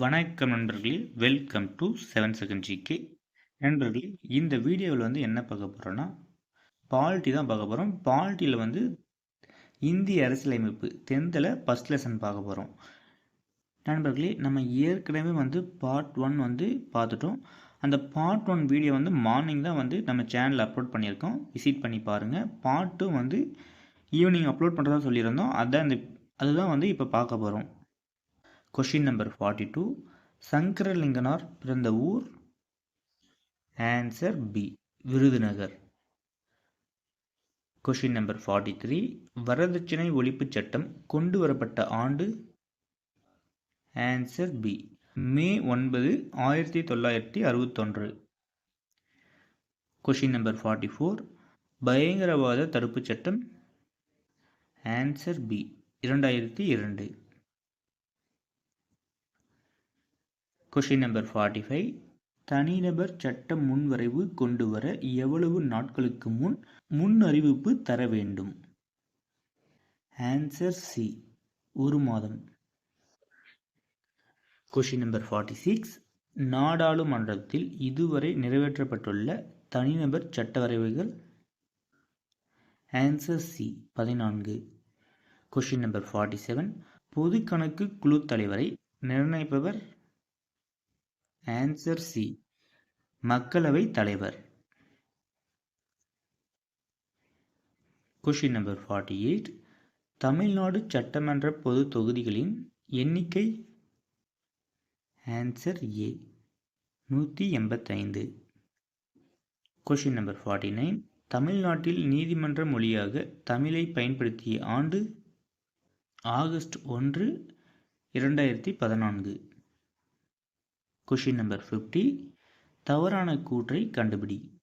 வணக்கம் நண்பர்களே welcome to seven second GK நண்பர்களே இந்த வீடியோவில் வந்து என்ன பார்க்க போகிறோன்னா பால்ட்டி தான் பார்க்க போகிறோம் பால்ட்டியில் வந்து இந்திய அரசியலமைப்பு டென்த்தில் ஃபஸ்ட் லெசன் பார்க்க போகிறோம் நண்பர்களே நம்ம ஏற்கனவே வந்து பார்ட் ஒன் வந்து பார்த்துட்டோம். அந்த பார்ட் ஒன் வீடியோ வந்து மார்னிங் தான் வந்து நம்ம சேனலில் அப்லோட் பண்ணியிருக்கோம். விசிட் பண்ணி பாருங்கள் பார்ட் டூ வந்து ஈவினிங் அப்லோட் பண்ணுறதா சொல்லியிருந்தோம். அதான் இந்த அதுதான் வந்து இப்போ பார்க்க போகிறோம் question number forty two Sankaralinganar பிறந்த ஊர்? Answer B Virudhunagar. Question number forty three வரதட்சணை ஒழிப்பு சட்டம் கொண்டு வரப்பட்ட ஆண்டு? ஆன்சர் பி மே ஒன்பது ஆயிரத்தி தொள்ளாயிரத்தி அறுபத்தொன்று. கொஷின் நம்பர் ஃபார்ட்டி ஃபோர் பயங்கரவாத தடுப்புச் சட்டம்? ஆன்சர் பி இரண்டாயிரத்தி இரண்டு. கொஷின் நம்பர் ஃபார்ட்டி ஃபைவ் தனிநபர் சட்ட முன்வரைவு கொண்டு வர எவ்வளவு நாட்களுக்கு முன் முன் அறிவிப்பு தர வேண்டும்? ஆன்சர் சி ஒரு மாதம். கொஷின் நம்பர் ஃபார்ட்டி சிக்ஸ் நாடாளுமன்றத்தில் இதுவரை நிறைவேற்றப்பட்டுள்ள தனிநபர் சட்ட வரைவுகள்? ஆன்சர் சி பதினான்கு. கொஷின் நம்பர் ஃபார்ட்டி செவன் பொது கணக்கு குழு தலைவரை நிர்ணயிப்பவர் ஆன்சர் சி மக்களவை தலைவர். Question number forty eight Tamil Nadu சட்டமன்ற பொது தொகுதிகளின் எண்ணிக்கை. ஆன்சர் ஏ நூற்றி எண்பத்தைந்து. கொஷின் நம்பர் ஃபார்ட்டி நைன் தமிழ்நாட்டில் நீதிமன்ற மொழியாக தமிழை பயன்படுத்திய ஆண்டு ஆகஸ்ட் ஒன்று இரண்டாயிரத்தி பதினான்கு. கொஷின் நம்பர் ஃபிஃப்டி தவறான கூற்றை கண்டுபிடி.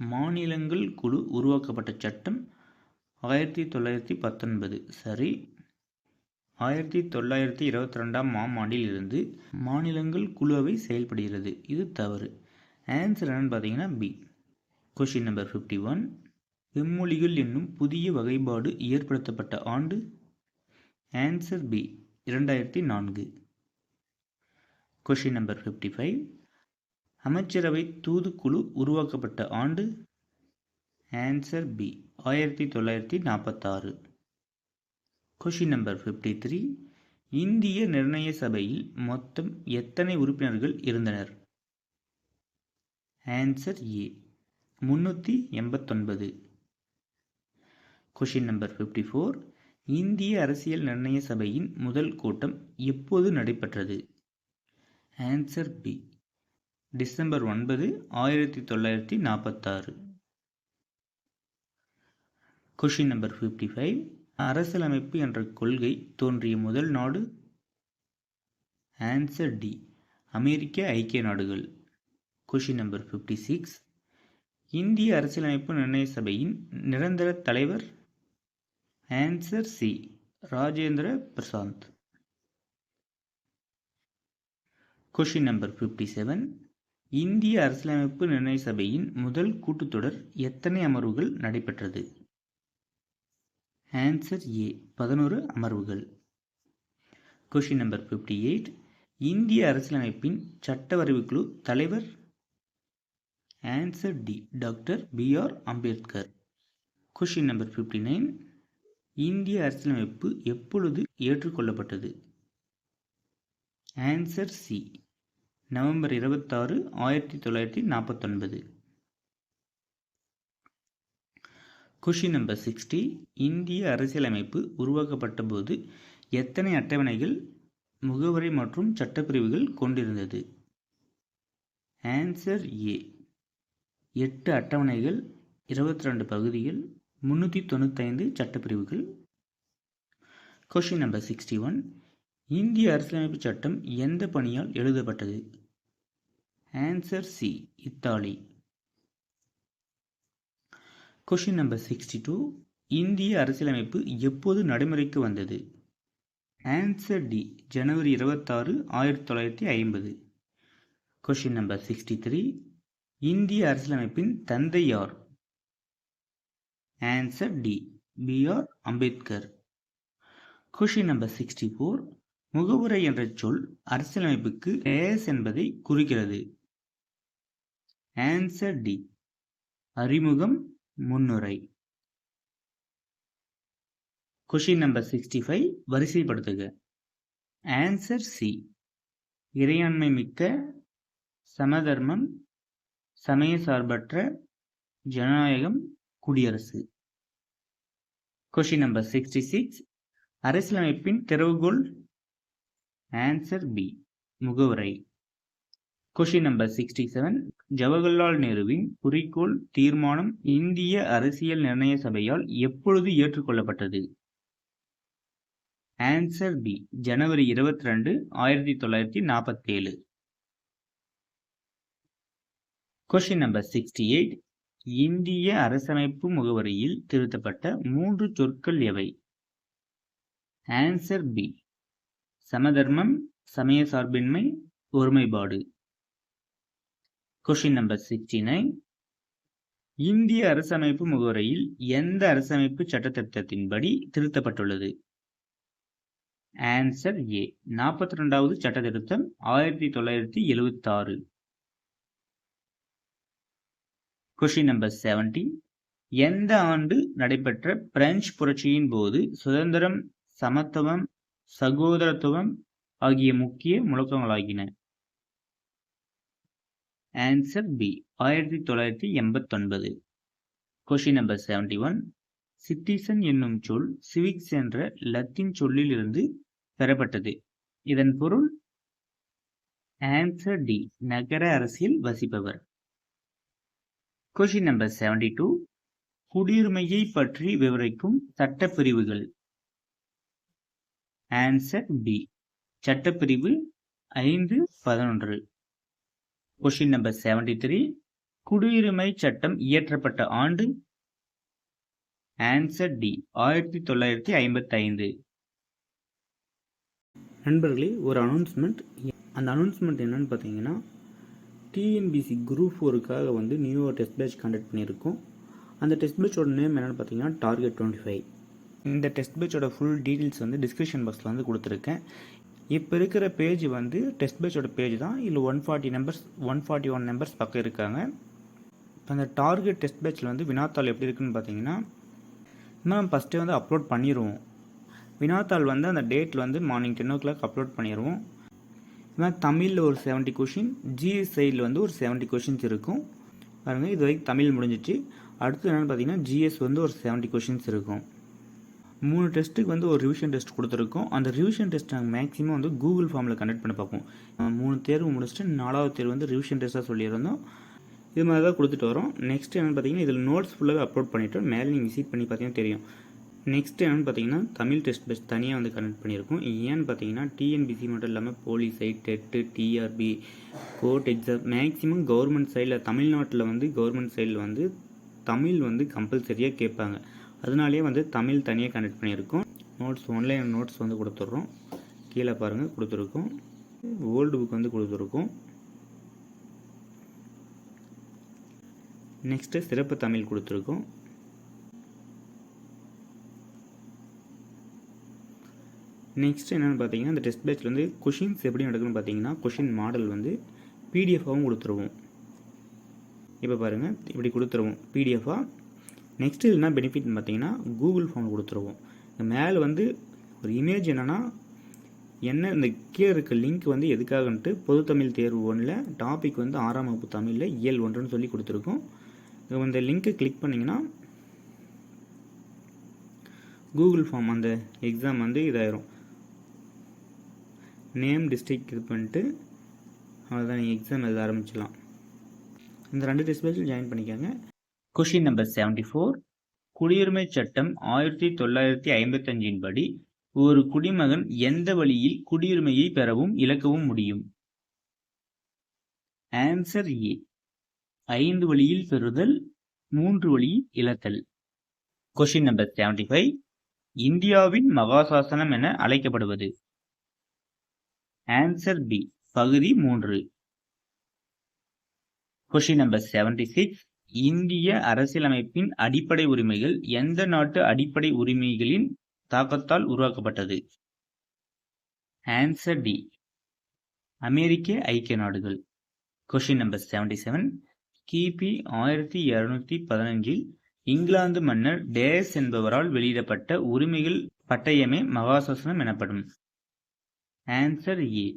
மாநிலங்கள் குழு உருவாக்கப்பட்ட சட்டம் ஆயிரத்தி தொள்ளாயிரத்தி பத்தொன்பது. சரி. ஆயிரத்தி தொள்ளாயிரத்தி இருபத்தி ரெண்டாம் ஆம் ஆண்டில் இருந்து மாநிலங்கள் குழுவை செயல்படுகிறது. இது தவறு. ஆன்சர் என்னன்னு பார்த்தீங்கன்னா B question number fifty one வெம்மொழிகள் என்னும் புதிய வகைப்பாடு ஏற்படுத்தப்பட்ட ஆண்டு? ஆன்சர் பி இரண்டாயிரத்தி நான்கு. கொஷின் நம்பர் ஃபிஃப்டி ஃபைவ் அமைச்சரவை தூதுக்குழு உருவாக்கப்பட்ட ஆண்டு? ஆன்சர் பி ஆயிரத்தி தொள்ளாயிரத்தி நாற்பத்தாறு. கொஷின் நம்பர் ஃபிஃப்டி த்ரீ இந்திய நிர்ணய சபையில் மொத்தம் எத்தனை உறுப்பினர்கள் இருந்தனர்? ஆன்சர் ஏ முன்னூற்றி எண்பத்தொன்பது. கொஷின் நம்பர் ஃபிஃப்டி ஃபோர் இந்திய அரசியல் நிர்ணய சபையின் முதல் கூட்டம் எப்போது நடைபெற்றது? ஆன்சர் பி டிசம்பர் ஒன்பது ஆயிரத்தி தொள்ளாயிரத்தி நாற்பத்தாறு. கொஷின் நம்பர் ஃபிஃப்டி ஃபைவ் அரசியலமைப்பு என்ற கொள்கை தோன்றிய முதல் நாடு? ஆன்சர் டி அமெரிக்க ஐக்கிய நாடுகள். கொஷின் நம்பர் ஃபிஃப்டி சிக்ஸ் இந்திய அரசியலமைப்பு நிர்ணய சபையின் நிரந்தர தலைவர்? Answer C Rajendra Prashant. Question number fifty seven இந்திய அரசியலமைப்பு நிர்ணய சபையின் முதல் கூட்டத்தொடர் எத்தனை அமர்வுகள் நடைபெற்றது? ஆன்சர் ஏ பதினோரு அமர்வுகள். கொஷின் நம்பர் ஃபிஃப்டி எயிட் இந்திய அரசியலமைப்பின் சட்டவரைவு குழு தலைவர்? Answer D doctor B R Ambedkar. Question number fifty nine இந்திய அரசியலமைப்பு எப்பொழுது ஏற்றுக்கொள்ளப்பட்டது? ஆன்சர் சி நவம்பர் இருபத்தாறு ஆயிரத்தி தொள்ளாயிரத்தி நாற்பத்தொன்பது. கொஷின் நம்பர் சிக்ஸ்டி இந்திய அரசியலமைப்பு உருவாக்கப்பட்ட போது எத்தனை அட்டவணைகள் முகவரி மற்றும் சட்டப்பிரிவுகள் கொண்டிருந்தது? ஆன்சர் ஏ எட்டு அட்டவணைகள் இருபத்தி ரெண்டு பகுதிகள் முன்னூற்றி தொண்ணூத்தைந்து சட்டப்பிரிவுகள். கொஷின் நம்பர் சிக்ஸ்டி ஒன் இந்திய அரசியலமைப்பு சட்டம் எந்த பணியால் எழுதப்பட்டது? Answer C Italy. Question number sixty two இந்திய அரசியலமைப்பு எப்போது நடைமுறைக்கு வந்தது? ஆன்சர் டி ஜனவரி இருபத்தாறு ஆயிரத்தி தொள்ளாயிரத்தி ஐம்பது. கொஷின் நம்பர் சிக்ஸ்டி த்ரீ இந்திய அரசியலமைப்பின் தந்தை யார்? Answer D B R Ambedkar. Question number sixty four முகவுரை என்ற சொல் அரசியலமைப்புக்கு ஏஸ் என்பதை குறிக்கிறது. ஆன்சர் டி அறிமுகம் முன்னுரை. கொஷின் நம்பர் சிக்ஸ்டி ஃபைவ் வரிசைப்படுத்துக. ஆன்சர் சி இறையாண்மை மிக்க சமதர்மம் சமய சார்பற்ற ஜனநாயகம் குடியரசு. கொஷின் நம்பர் சிக்ஸ்டி சிக்ஸ் அரசியலமைப்பின் திறவுகோள் answer B முகவுரை. Question number sixty seven Jawaharlal நேருவின் குறிக்கோள் தீர்மானம் இந்திய அரசியல் நிர்ணய சபையால் எப்பொழுது ஏற்றுக்கொள்ளப்பட்டது? ஆன்சர் பி ஜனவரி இருபத்தி ரெண்டு ஆயிரத்தி தொள்ளாயிரத்தி நாற்பத்தேழு. கொஷின் நம்பர் சிக்ஸ்டி எயிட் இந்திய அரசமைப்பு முகவரியில் திருத்தப்பட்ட மூன்று சொற்கள் எவை? ஆன்சர் பி சமதர்மம் சமய சார்பின்மை ஒருமைப்பாடு. கொஷின் நம்பர் சிக்ஸ்டி நைன் இந்திய அரசமைப்பு முகவரையில் எந்த அரசமைப்பு சட்டத்திட்டத்தின்படி திருத்தப்பட்டுள்ளது? ஆன்சர் ஏ நாற்பத்தி ரெண்டாவது சட்ட திருத்தம் ஆயிரத்தி தொள்ளாயிரத்தி எழுவத்தி ஆறு கொஷின் நம்பர் செவன்டி எந்த ஆண்டு நடைபெற்ற பிரெஞ்சு புரட்சியின் போது சுதந்திரம் சமத்துவம் சகோதரத்துவம் ஆகிய முக்கிய முழக்கங்களாகின. ஆன்சர் பி ஆயிரத்தி தொள்ளாயிரத்தி எண்பத்தொன்பது. Question number seventy one citizen என்னும் சொல் சிவிக்ஸ் என்ற லத்தீன் சொல்லில் இருந்து பெறப்பட்டது. இதன் பொருள் ஆன்சர் டி நகர அரசியல் வசிப்பவர். கொஷின் நம்பர் செவன்டி டூ குடியுரிமையை பற்றி விவரிக்கும் சட்டப்பிரிவுகள். ஆன்சர் பி சட்டப்பிரிவு ஐந்து பதினொன்று. கொஷின் நம்பர் செவன்டி த்ரீ குடியுரிமை சட்டம் இயற்றப்பட்ட ஆண்டு? ஆன்சர் டி ஆயிரத்தி தொள்ளாயிரத்தி ஐம்பத்தி ஐந்து நண்பர்களே ஒரு அனௌன்ஸ்மெண்ட் அந்த அனௌன்ஸ்மெண்ட் என்னன்னு பார்த்தீங்கன்னா டிஎன்பிசி குரூப் ஃபோருக்காக வந்து நியூ டெஸ்ட் பேட்ச் கண்டக்ட் பண்ணியிருக்கோம். அந்த டெஸ்ட் பேட்சோட நேம் என்னென்னு பார்த்தீங்கன்னா டார்கெட் டுவெண்ட்டி ஃபைவ் இந்த டெஸ்ட் பேட்சோட ஃபுல் டீட்டெயில்ஸ் வந்து டிஸ்கிரிப்ஷன் பாக்ஸில் வந்து கொடுத்துருக்கேன். இப்போ இருக்கிற பேஜ் வந்து டெஸ்ட் பேட்சோட பேஜ் தான். இதில் one forty numbers one forty one numbers பக்கம் இருக்காங்க. இப்போ அந்த டார்கெட் டெஸ்ட் பேட்சில் வந்து வினாத்தாள் எப்படி இருக்குன்னு பார்த்தீங்கன்னா நம்ம ஃபஸ்ட்டே வந்து அப்லோட் பண்ணிடுவோம் வினாத்தாள் வந்து அந்த டேட்டில் வந்து morning ten o'clock upload பண்ணிடுவோம் இது தமிழில் ஒரு செவன்ட்டி கொஷின் ஜிஎஸ் சைடில் வந்து ஒரு செவன்ட்டி கொஷின்ஸ் இருக்கும். பாருங்கள் இது வரைக்கும் தமிழ் முடிஞ்சிச்சு. அடுத்து என்னென்னு பார்த்தீங்கன்னா ஜிஎஸ் வந்து ஒரு செவன்ட்டி கொஷின்ஸ் இருக்கும். மூணு டெஸ்ட்டுக்கு வந்து ஒரு ரிவிஷன் டெஸ்ட் கொடுத்துருக்கோம். அந்த ரிவிஷன் டெஸ்ட் நாங்கள் மேக்ஸிமம் வந்து கூகுள் ஃபார்மில் கண்டக்ட் பண்ணி பார்ப்போம். மூணு தேர்வு முடிச்சுட்டு நாலாவது தேர்வு வந்து ரிவிஷன் டெஸ்ட்டாக சொல்லியிருந்தோம். இது மாதிரி தான் கொடுத்துட்டு வரோம். நெக்ஸ்ட் என்னென்னு பார்த்தீங்கன்னா இதில் நோட்ஸ் ஃபுல்லாக அப்லோட் பண்ணிவிட்டு மேலே நீங்கள் விசிட் பண்ணி பார்த்தீங்கன்னா தெரியும். நெக்ஸ்ட் என்னென்னு பார்த்தீங்கன்னா தமிழ் டெஸ்ட் பெஸ்ட் தனியாக வந்து கனெக்ட் பண்ணியிருக்கோம். ஏன்னு பார்த்தீங்கன்னா டிஎன்பிசி மட்டும் இல்லாமல் police side TET TRB court exam maximum government சைடில் தமிழ்நாட்டில் வந்து கவர்மெண்ட் சைடில் வந்து தமிழ் வந்து கம்பல்சரியாக கேட்பாங்க. அதனாலேயே வந்து தமிழ் தனியாக கனெக்ட் பண்ணியிருக்கோம். நோட்ஸ் ஒன்லைன் நோட்ஸ் வந்து கொடுத்துட்றோம். கீழே பாருங்கள் கொடுத்துருக்கோம். ஓல்டு புக் வந்து கொடுத்துருக்கோம். நெக்ஸ்ட்டு சிறப்பு தமிழ் கொடுத்துருக்கோம். நெக்ஸ்ட் என்னென்னு பார்த்தீங்கன்னா இந்த டெஸ்ட் பேட்சில் வந்து கொஷின்ஸ் எப்படி நடக்குன்னு பார்த்தீங்கன்னா கொஷின் மாடல் வந்து பிடிஎஃபாகவும் கொடுத்துருவோம். இப்போ பாருங்கள் இப்படி கொடுத்துருவோம். பிடிஎஃபாக நெக்ஸ்ட்டு என்ன பெனிஃபிட்னு பார்த்தீங்கன்னா கூகுள் ஃபார்ம் கொடுத்துருவோம். மேலே வந்து ஒரு இமேஜ் என்னென்னா என்ன இந்த கீழே இருக்க லிங்க் வந்து எதுக்காகன்ட்டு பொது தமிழ் தேர்வு ஒன்றில் டாபிக் வந்து ஆறாம் வகுப்பு தமிழில் இயல் ஒன்றுன்னு சொல்லி கொடுத்துருக்கோம். இந்த லிங்க்கை கிளிக் பண்ணிங்கன்னா கூகுள் ஃபார்ம் அந்த எக்ஸாம் வந்து இதாயிரும். நேம் டிஸ்ட்ரிக் இது பண்ணிட்டு அவ்வளோதான் நீங்கள் எக்ஸாம் எழுத ஆரம்பிச்சிடலாம். இந்த ரெண்டு டெஸ்ட் பேஜில் ஜாயின் பண்ணிக்கோங்க. கொஷின் நம்பர் செவன்டி ஃபோர் குடியுரிமை சட்டம் ஆயிரத்தி தொள்ளாயிரத்தி ஐம்பத்தஞ்சின் படி ஒரு குடிமகன் எந்த வழியில் குடியுரிமையை பெறவும் இழக்கவும் முடியும்? ஆன்சர் ஏ ஐந்து வழியில் பெறுதல் மூன்று வழியில் இழத்தல். கொஷின் நம்பர் செவன்டி ஃபைவ் இந்தியாவின் மகாசாசனம் என அழைக்கப்படுவது. ஆன்சர் பி பகுதி மூன்று. கொஷின் நம்பர் செவன்டி சிக்ஸ் இந்திய அரசியலமைப்பின் அடிப்படை உரிமைகள் எந்த நாட்டு அடிப்படை உரிமைகளின் தாக்கத்தால் உருவாக்கப்பட்டது? ஆன்சர் டி அமெரிக்க ஐக்கிய நாடுகள். கொஷின் நம்பர் செவன்டி செவன் கிபி ஆயிரத்தி இருநூத்தி பதினஞ்சில் இங்கிலாந்து மன்னர் டேஸ் என்பவரால் வெளியிடப்பட்ட உரிமைகள் பட்டயமே மகாசாசனம் எனப்படும். ஆன்சர் ஏ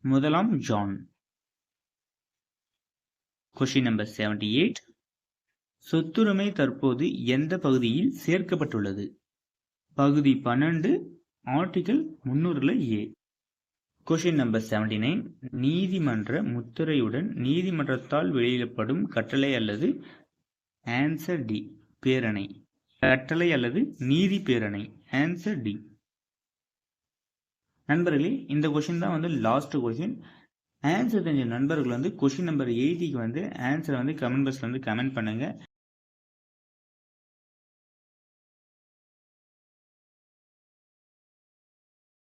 முதலாம் John. Question number seventy eight சொத்துரிமை தற்போது எந்த பகுதியில் சேர்க்கப்பட்டுள்ளது? பகுதி பன்னெண்டு article முன்னூறுல A question number seventy nine நீதிமன்ற முத்திரையுடன் நீதிமன்றத்தால் வெளியிடப்படும் கட்டளை அல்லது ஆன்சர் டி பேரணை. கட்டளை அல்லது நீதி பேரணை ஆன்சர் டி நண்பர்களே இந்த கொஷின் தான் வந்து லாஸ்ட் கொஷின் ஆன்சர் தெரிஞ்ச நண்பர்கள் வந்து கொஷின் நம்பர் எயிட்டிக்கு வந்து ஆன்சரை வந்து கமெண்ட் பாக்ஸில் வந்து கமெண்ட் பண்ணுங்கள்